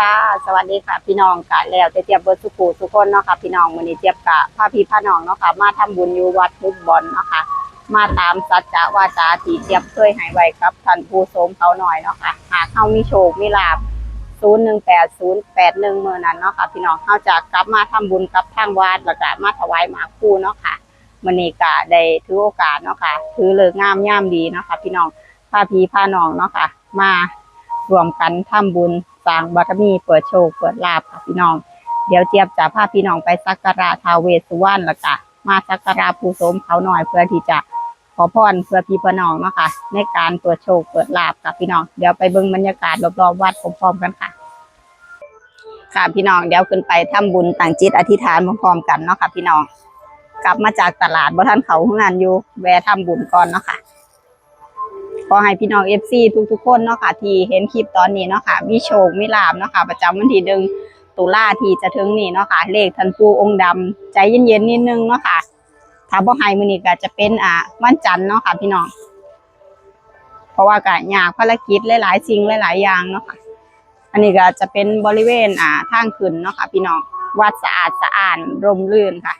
ค่ะ สวัสดีค่ะ พี่น้องกะแล้วจะเจียบเบิร์สุขูทุคนเนาะค่ะพี่น้องมือนี้เจี๊ยบกะพาพี่พาน้องเนาะค่ะมาทำบุญอยู่วัดมุกบอลเนาะค่ะมาตามสัจจะวาจาที่เจี๊ยบเคยให้ไว้กับท่านผู้ชมเขาหน่อยเนาะค่ะหากเขามีโชคมีลาภ018081มื้อนั้นเนาะค่ะพี่น้องเข้าจะกลับมาทำบุญกับทางวัดแล้วก็มาถวายมาคู่เนาะค่ะมือนี้ก็ได้ถือโอกาสเนาะค่ะถือเลิกงามยามดีเนาะค่ะพี่น้องพาพี่พาน้องเนาะค่ะมา รวมกันทำบุญสร้างบารมีเปิดโชคเปิดลาภค่ะพี่น้อง เดี๋ยวเจี๊ยบจะพาพี่น้องไปสักการะท้าวเวสสุวรรณล้วก็มาสักการะภูสมเขาหน่อยเพื่อที่จะขอพรเพื่อพี่พี่น้องเนาะค่ะในการเปิดโชคเปิดลาภค่ะพี่น้องเดี๋ยวไปเบิ่งบรรยากาศรอบๆวัดพร้อมๆกันค่ะ ค่ะพี่น้องเดี๋ยวขึ้นไปทำบุญต่างจิตอธิษฐานพร้อมๆกันเนาะค่ะพี่น้อง กลับมาจากตลาดบ่ท่านเขาหงานอยู่แวะทำบุญก่อนเนาะค่ะ ขอให้พี่น้องเอฟซีทุกๆ คนเนาะค่ะที่เห็นคลิปตอนนี้เนาะค่ะมีโชคมีลาบเนาะค่ะประจำวันที่หนึ่งตุลาที่จะถึงนี่เนาะค่ะเลขทันปูองค์ดำใจเย็นๆนิดนึงเนาะค่ะถ้าบ่ให้มื้อนี้ก็จะเป็นอ่าวันจันทร์เนาะค่ะพี่น้องเพราะว่าก็ยากภารกิจหลายๆสิ่งหลายๆอย่างเนาะค่ะอันนี้ก็จะเป็นบริเวณอ่าทางขึ้นเนาะค่ะพี่น้องวัดสะอาดสะอาดร่มรื่นค่ะ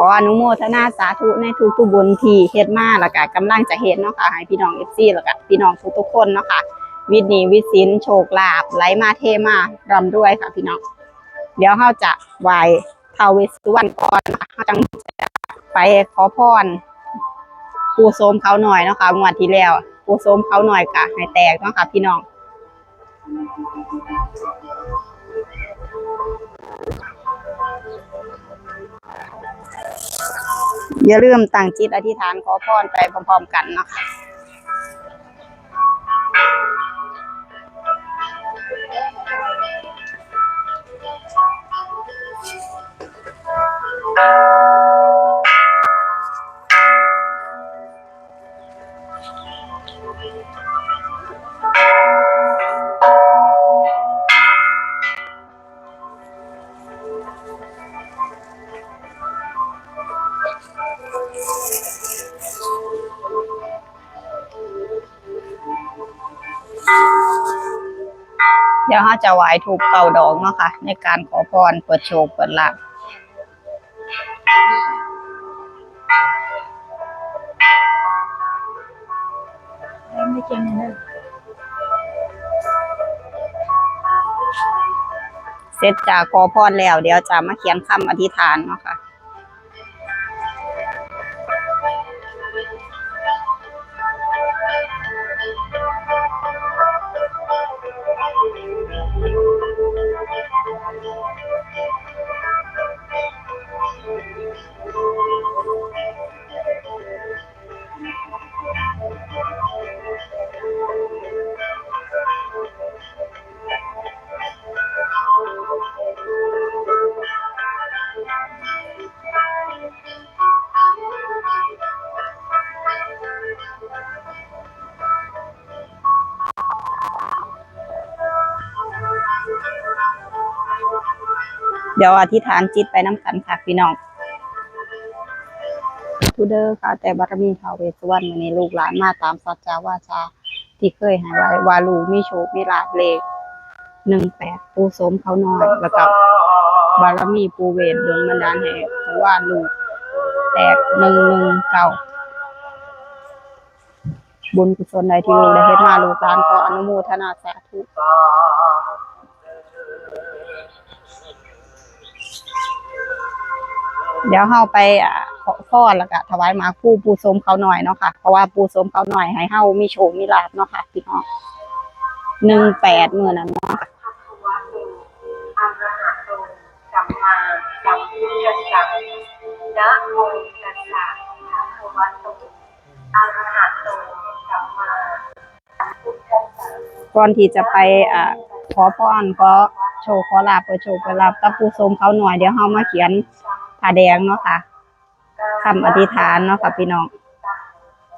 ขออนุโมทนาสาธุในทุกทุกบุญที่เฮ็ดมาแล้วก็กำลังจะเฮ็ดเนาะค่ะให้พี่น้องเอฟซีแล้วก็พี่น้องทุกๆคนเนาะค่ะวิทย์นีวิสินโชคลาภไหลมาเทมารำด้วยค่ะพี่น้อง เดี๋ยวเราจะไหวทาวเวสสุวรรณก่อนเราจังจะไปขอพรปูโสมเขาหน่อยเนาะค่ะงวดที่แล้วปูโสมเขาหน่อยกะให้แตกเนาะค่ะพี่น้อง อย่าลืมตั้งจิตอธิษฐานขอพรไปพร้อมๆกันเนาะคะเดี๋ยวเราจะไหว้ถูกเป่าดอกเนาะค่ะ ในการขอพรเปิดโชคเปิดลาภไม่เก่งเลยเสร็จจากขอพรแล้ว เดี๋ยวจะมาเขียนคำอธิษฐานเนาะค่ะ เดี๋ยวอธิษฐานจิตไปน้ำกันค่ะพี่น้องทุเดอร์ค่ะ แต่บารมีทาวเวสุวรรณวันลูกหลานมาตามสัจจาวาจาที่เคยให้ไว้วาลูมีโชมีลาเลขหนึ่งแปดปูสมเขาน้อยแล้วก็บารมีปูเวทดวงบันดาลให้ว่าลูกแตกหนึ่งหนึ่งเก้าบุญกุศลใดที่ลูกได้เฮ็ดมาลูกหลานขออนุโมทนาสาธุ เดี๋ยวเฮาไปอ่าขอพรแล้วก็ถวายหมากผู้ปูสมเขาหน่อยเนาะค่ะ เพราะว่าปูสมเขาหน่อยให้เฮามีโชคมีลาภเนาะค่ะพี่น้องหนึ่งแปดเมื่อนั้นเนาะนะโมตัสสะภะคะวะโตอะระหะโตสัมมาสัมพุทธัสสะก่อนที่จะไปอ่าขอพรขอโชคขอลาภเปิดโชคเปิดลาภกับปูสมเขาหน่อยเดี๋ยวเฮามาเขียน ผ้าแดงเนาะค่ะคำอธิษฐานเนาะค่ะพี่น้อง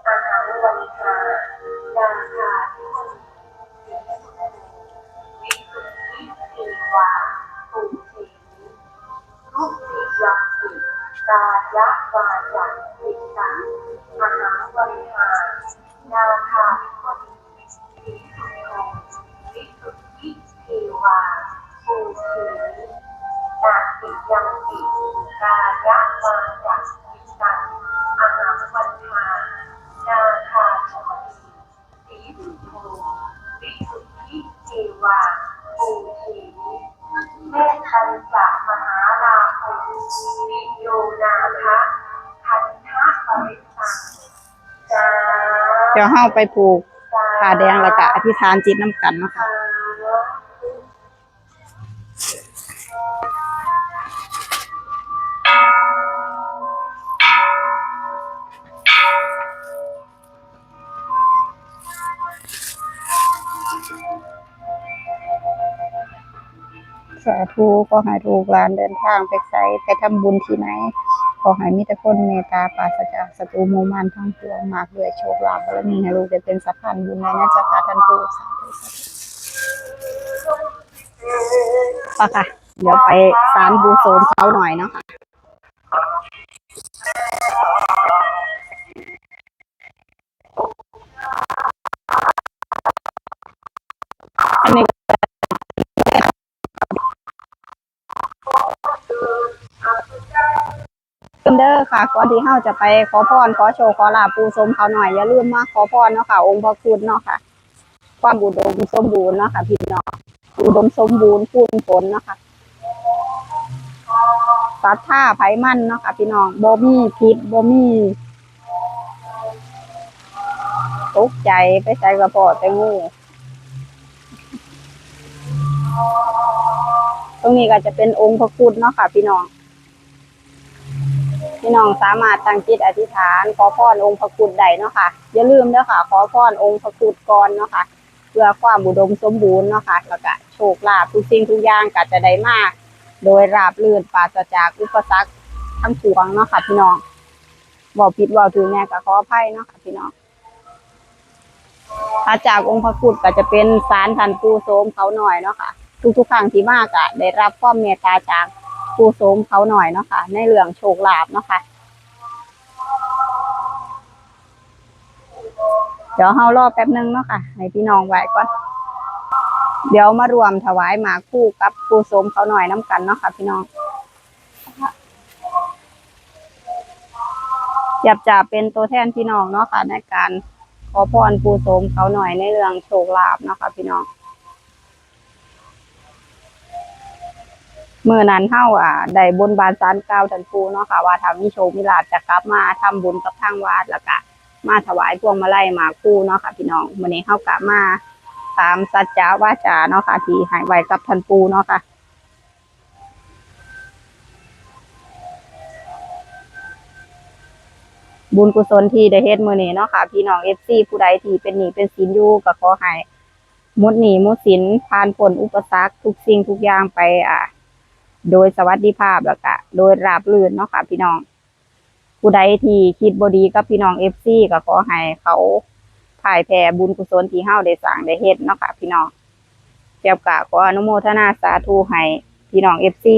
อารวันทานาคาทิววิสุทธิเทวาปุถีรูปติกะวาจาจิตตังมหาวันทานาคาว ดี๋ยวเฮาไปผูกผ้าแดงแล้วก็อธิษฐานจิตน้ำกันเนาะค่ะสาธุขอให้ลูกหลานเดินทางไปไสไปทำบุญที่ไหน ขอให้มีแต่คนเมตตาปราศจากศัตรูมู่มารทั้งปวงมากด้วยโชคลาภบารมีให้ลูกจะเป็นสะพานบุญในนัจจาท่านผู้สาธุป่ะค่ะ เดี๋ยวไปสารบูโซมเขาหน่อยเนาะค่ะ ค่ะก่อนที่เฮาจะไปขอพรขอโชว์ขอลาปูสมเขาหน่อยอย่าลืมมาขอพรเนาะค่ะ องค์พระคุณเนาะค่ะ ความอุดมสมบูรณ์เนาะค่ะพี่น้องอุดมสมบูรณ์พูนผลเนาะค่ะศรัทธาไผมันเนาะค่ะพี่น้องบ่มีพิษบ่มีตกใจไปใส่กระเพาะแต่งูตรงนี้ก็จะเป็นองค์พระคุณเนาะค่ะพี่น้อง พี่น้องสามารถตั้งจิตอธิษฐาน ขอพรองค์พระคุณใดเนาะค่ะอย่าลืมเด้อค่ะ ขอพรองค์พระคุณก่อนเนาะค่ะ เพื่อความอุดมสมบูรณ์เนาะค่ะแล้วก็โชคลาภทุกสิ่งทุกอย่างก็จะได้มาโดยราบรื่นปราศจากอุปสรรคทั้งปวงเนาะค่ะพี่น้องบอกผิดบอกถูกแน่ก็ขออภัยเนาะค่ะพี่น้องถ้าจากองค์พระคุณก็จะเป็นสารทันปูโสมเขาหน่อยเนาะค่ะ ทุกๆครั้งที่มากอะได้รับความเมตตาจาก ปูโสมเขาหน่อยเนาะค่ะ ในเรื่องโชคลาภเนาะค่ะเดี๋ยวเฮารอแป๊บนึงเนาะค่ะ ให้พี่น้องไว้ก่อน เดี๋ยวมารวมถวายหมาคู่กับปูโสมเขาหน่อยน้ำกันเนาะค่ะ พี่น้องอยากจะเป็นตัวแทนพี่น้องเนาะค่ะในการขอพรปูโสมเขาหน่อยในเรื่องโชคลาภเนาะค่ะพี่น้อง เมื่อนั้นเฮาอะได้บนบานสารกล่าวทันปูเนาะค่ะว่าถ้ามีโชคมีลาภจะกลับมาทำบุญกับทางวัดแล้วก็มาถวายพวงมาลัยมาคู่เนาะค่ะ พี่น้องมื้อนี้เฮากลับมาตามสัจจาวาจาเนาะค่ะที่ให้ไว้กับท่านปูเนาะค่ะบุญกุศลที่ได้เฮ็ดมื้อนี้เนาะค่ะ พี่น้อง FC ผู้ใดที่เป็นหนี้เป็นสินอยู่ก็ขอให้หมดหนี้หมดสินผ่านพ้นอุปสรรคทุกสิ่งทุกอย่างไปอ่า โดยสวัสดิภาพแล้วก็โดยราบรื่นเนาะค่ะพี่น้อง ผู้ใดที่คิดบดีกับพี่น้องเอฟซีก็ขอให้เขาถ่ายแผ่บุญกุศลที่เฮาได้สร้างได้เฮ็ดเนาะค่ะพี่น้องเกี่ยวกับขออนุโมทนาสาธุให้พี่น้องเอฟซี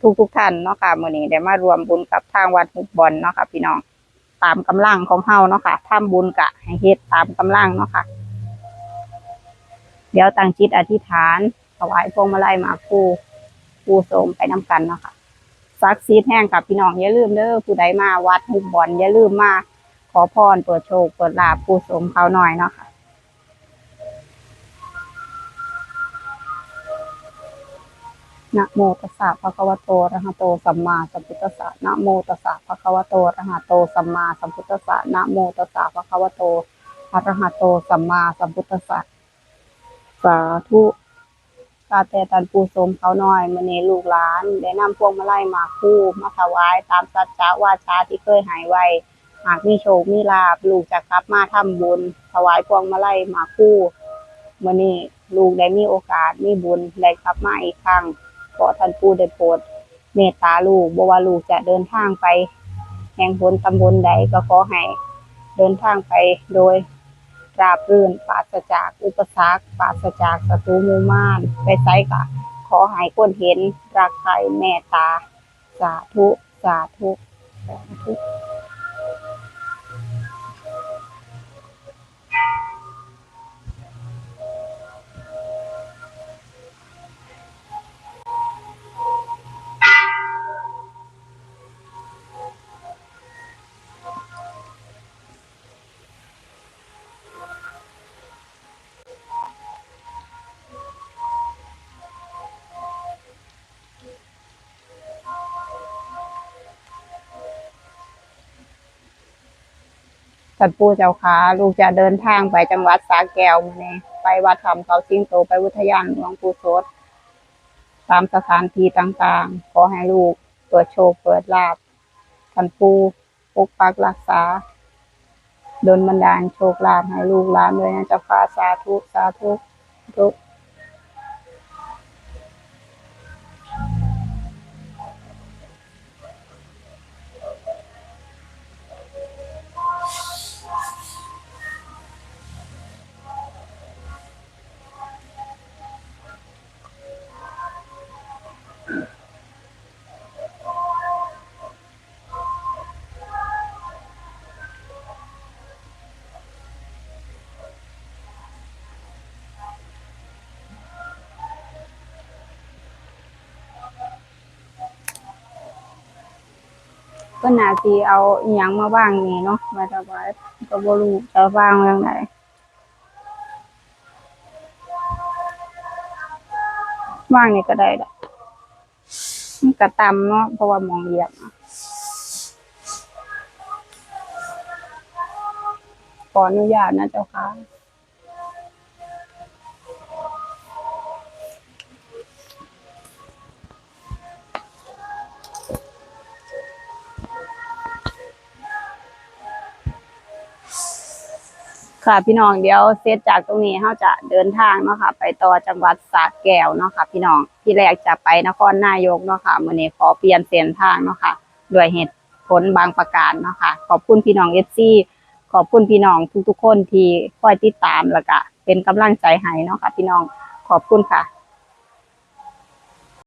ทุกทุกท่านเนาะค่ะมื้อนี้ได้มารวมบุญกับทางวัดหุบบอนเนาะค่ะพี่น้องตามกำลังของเฮาเนาะค่ะทำบุญกะให้เฮ็ดตามกำลังเนาะค่ะ เดี๋ยวตั้งจิตอธิษฐานถวายพวงมาลัยมาคู่ ปูโสมไปน้ำกันเนาะค่ะซักซีดแห้งกับพี่น้องอย่าลืมเด้อผู้ใดมาวัดหุบบอนอย่าลืมมาขอพรเปิดโชคเปิดลาภปูโสมเขาหน่อยเนาะค่ะนะโมตัสสะภะคะวะโตอะระหะโตสัมมาสัมพุทธัสสะนะโมตัสสะภะคะวะโตอะระหะโตสัมมาสัมพุทธัสสะนะโมตัสสะภะคะวะโตอะระหะโตสัมมาสัมพุทธัสสะสาธุ ข้าแต่ท่านผู้ชมเขาน้อยมื้อนี้ลูกหลานได้นำพวงมาลัยมาคู่มาถวายตามสัจจะวาจาที่เคยหายไว้ หากมีโชคมีลาภลูกจะกลับมาทำบุญ ถวายพวงมาลัยมาคู่มื้อนี้ลูกได้มีโอกาสมีบุญได้กลับมาอีกครั้งขอท่านผู้ได้โปรดเมตตาลูกบ่ว่าลูกจะเดินทางไป แห่งหนตำบลใดก็ขอให้เดินทางไปโดย ราบรื่นปราศจากอุปสรรคปราศจากศัตรูมู่มานไปไซกะ ขอให้คนเห็นรักใครแม่ตา สาธุ สาธุสาธุ สัตว์ปูเจ้าขาลูกจะเดินทางไปจังหวัดสาแก้วมื้อนี้ไปวัดถ้ำเขาสิงโตไปอุทยานหลวงปู่โสดตามสถานที่ต่างๆ ขอให้ลูกเปิดโชคเปิดลาบท่านปู่ปกปักรักษาดนบันดาลโชคลาภให้ลูกหลานด้วยนะเจ้าค่ะสาธุสาธุทุก ก็น่าสิเอาอหยังมาว่างนี่เนาะมาถวายก็บ่รู้จะวางไว้ทางไหนว่างนี่ก็ได้ดอกมันก็ต่ำเนาะเพราะว่ามองเหยียบขออนุญาตนะเจ้าค่ะ ค่ะพี่น้องเดี๋ยวเซตจากตรงนี้เราจะเดินทางเนาะค่ะ ไปต่อจังหวัดสระแก้วเนาะค่ะ พี่น้องที่แรกจะไปนครนายกเนาะค่ะมื่อนี้ขอเปลี่ยนเส้นทางเนาะค่ะด้วยเหตุผลบางประการเนาะค่ะ ขอบคุณพี่น้องเอซีขอบคุณพี่น้องทุกๆคนที่คอยติดตามแล้วก็เป็นกำลังใจให้เนาะค่ะ พี่น้องขอบคุณค่ะ